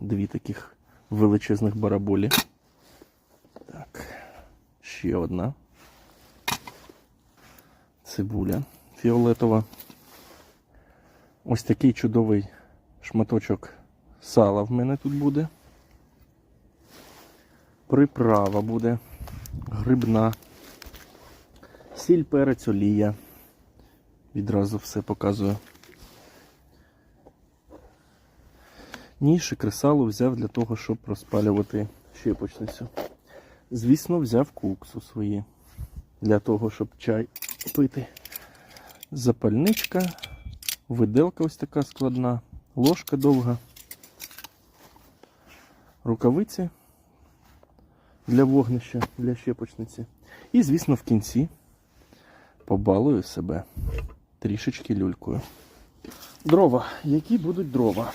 дві таких величезних бараболі. Так, ще одна. Цибуля фіолетова. Ось такий чудовий шматочок сала в мене тут буде. Приправа буде грибна. Сіль, перець, олія. Відразу все показую. Ніж і кресало взяв для того, щоб розпалювати щепочницю. Звісно, взяв куксу свої для того, щоб чай пити. Запальничка, виделка ось така складна, ложка довга, рукавиці для вогнища, для щепочниці. І, звісно, в кінці побалую себе трішечки люлькою. Дрова. Які будуть дрова?